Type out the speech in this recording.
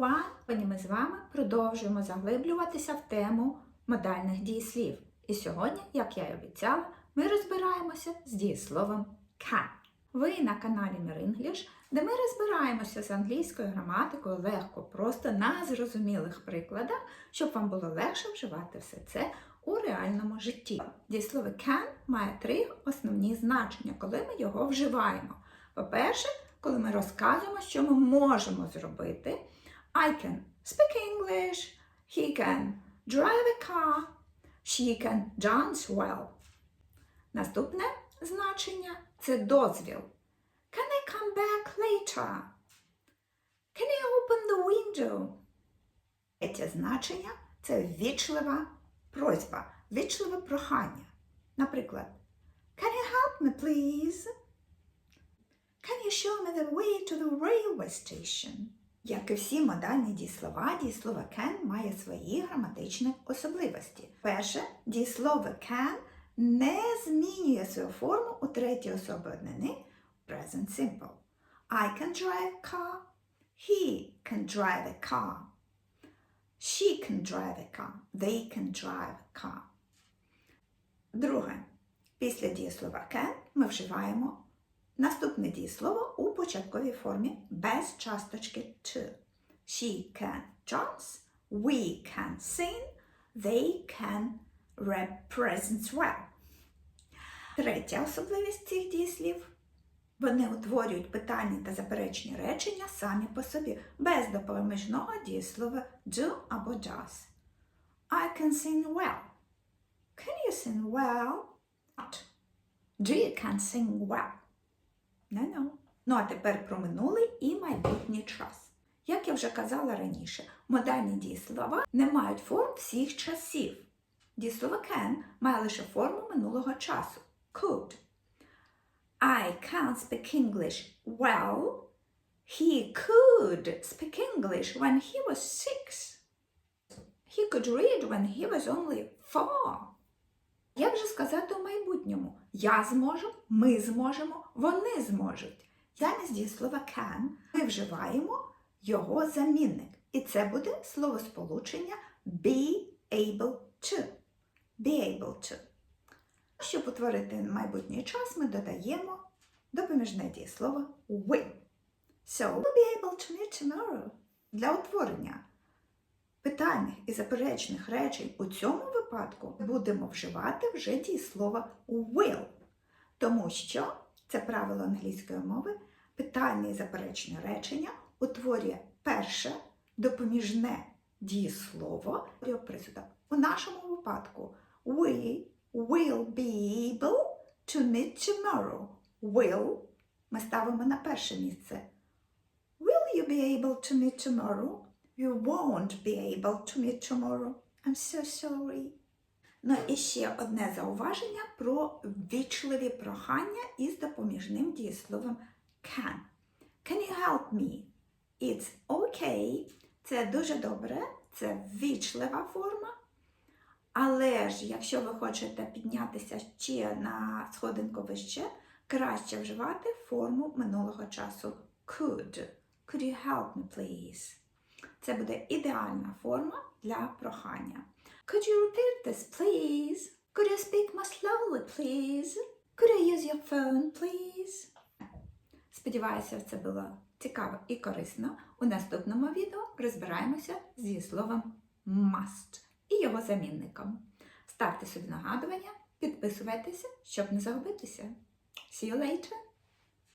one! Ми з вами продовжуємо заглиблюватися в тему модальних дієслів. І сьогодні, як я й обіцяла, ми розбираємося з дієсловом can. Ви на каналі MirEnglish, де ми розбираємося з англійською граматикою легко, просто на зрозумілих прикладах, щоб вам було легше вживати все це у реальному житті. Дієслово can має три основні значення, коли ми його вживаємо. По-перше, коли ми розказуємо, що ми можемо зробити. I can speak English, he can drive a car, she can dance well. Наступне значення це дозвіл. Can I come back later? Can I open the window? Третє значення це ввічлива просьба, ввічливе прохання. Наприклад, Can you help me, please? Can you show me the way to the railway station? Як і всі модальні дієслова, дієслово can має свої граматичні особливості. Перше, дієслово can не змінює свою форму у третій особі однини present simple. I can drive a car. He can drive a car. She can drive a car. They can drive a car. Друге, після дієслова can ми вживаємо Наступне дієслово у початковій формі без часточки to. She can dance, we can sing, they can represent well. Третя особливість цих дієслів. Вони утворюють питальні та заперечні речення самі по собі, без допоміжного дієслова do або does. I can sing well. Can you sing well? Do you can sing well? Не no. Ну а тепер про минулий і майбутній час. Як я вже казала раніше, модальні дієслова не мають форм всіх часів. Дієслово can має лише форму минулого часу could. I can't speak English well. He could speak English when he was six. He could read when he was only four. Як же сказати у майбутньому? Я зможу, ми зможемо, вони зможуть. Замість дієслова can ми вживаємо його замінник. І це буде словосполучення be able to. Be able to. Щоб утворити майбутній час, ми додаємо допоміжне дієслово will. So, we'll be able to meet tomorrow. Для утворення питальних і заперечних речень у цьому випадку будемо вживати вже дієслово will, тому що це правило англійської мови, питальне і заперечне речення утворює перше допоміжне дієслово присудок. У нашому випадку we will be able to meet tomorrow. Will ми ставимо на перше місце. Will you be able to meet tomorrow? You won't be able to meet tomorrow. I'm so sorry. Ну і ще одне зауваження про ввічливі прохання із допоміжним дієсловом can. Can you help me? It's okay. Це дуже добре, це ввічлива форма. Але ж, якщо ви хочете піднятися ще на сходинку вище, краще вживати форму минулого часу could. Could you help me, please? Це буде ідеальна форма для прохання. Could you repeat this, please? Could you speak more slowly, please? Could I use your phone, please? Сподіваюся, це було цікаво і корисно. У наступному відео розбираємося зі словом must і його замінником. Ставте собі нагадування, підписуйтеся, щоб не загубитися. See you later!